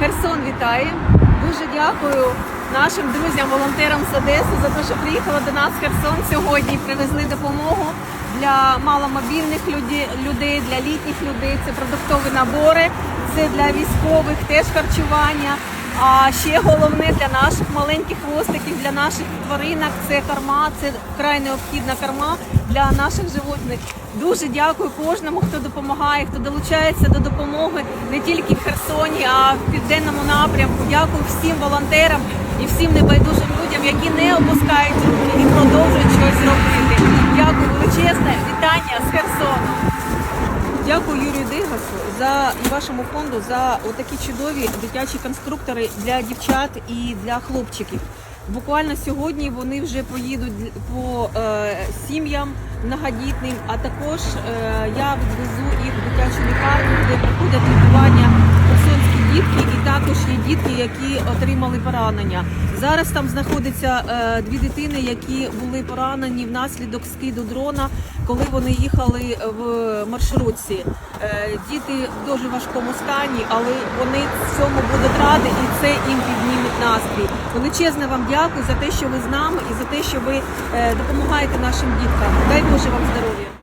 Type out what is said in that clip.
Херсон вітає. Дуже дякую нашим друзям, волонтерам з Одеси за те, що приїхали до нас Херсон сьогодні. і Привезли допомогу для маломобільних людей, для літніх людей. Це продуктові набори, це для військових теж харчування. А ще головне для наших маленьких хвостиків, для наших тваринок це корма, це вкрай необхідна корма для наших животних. Дуже дякую кожному, хто допомагає, хто долучається до допомоги не тільки в Херсоні, а в південному напрямку. Дякую всім волонтерам і всім небайдужим людям, які не опускають руки і продовжують Юрію за вашому фонду за отакі чудові дитячі конструктори для дівчат і для хлопчиків. Буквально сьогодні вони вже поїдуть по е, сім'ям многодітним, а також е, я відвезу їх в дитячу лікарню, де проходять лікування херсонські дітки, і також є дітки, які отримали поранення. Зараз там знаходяться е, дві дитини, які були поранені внаслідок скиду дрона, коли вони їхали в маршрутці. Е, діти в дуже важкому стані, але вони цьому будуть раді і це їм підніметь настрій. Величезне вам дякую за те, що ви з нами і за те, що ви е, допомагаєте нашим діткам. Дай Боже вам здоров'я.